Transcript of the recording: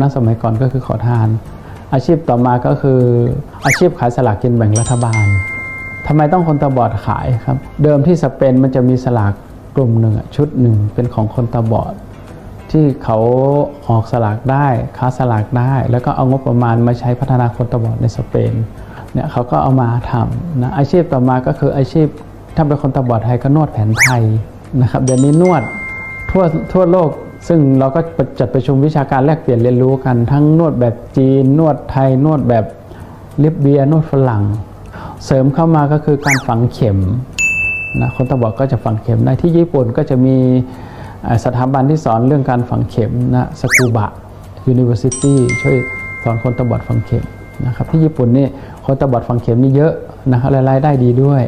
ณสมัยก่อนก็คือขอทาน อาชีพต่อมาก็คืออาชีพขายสลากกินแบ่งรัฐบาลทำไมต้องคนตาบอดขายครับ เดิมที่สเปนมันจะมีสลากกลุ่มหนึ่งชุดหนึ่งเป็นของคนตาบอด ที่เขาออกสลากได้ค้าสลากได้ แล้วก็เอางบประมาณมาใช้พัฒนาคนตาบอดในสเปนเนี่ยเขาก็เอามาทำนะอาชีพต่อมาก็คืออาชีพถ้าเป็นคนตาบอดไทยก็นวดแผนไทยนะครับเดี๋ยวนี้นวดทั่วทั่วโลก ซึ่งเราก็จัดประชุมวิชาการแลกเปลี่ยนเรียนรู้กันทั้งนวดแบบจีน นวดไทย นวดแบบลิบเบียนวดฝรั่ง เสริมเข้ามาก็คือการฝังเข็มนะคนตาบอดก็จะฝังเข็มได้ที่ญี่ปุ่นก็จะมีสถาบันที่สอนเรื่องการฝังเข็มนะสกูบะ University ช่วยสอนคนตาบอดฝังเข็มนะครับที่ญี่ปุ่นนี่คนตาบอดฝังเข็มนี่เยอะนะครับรายได้ดีด้วย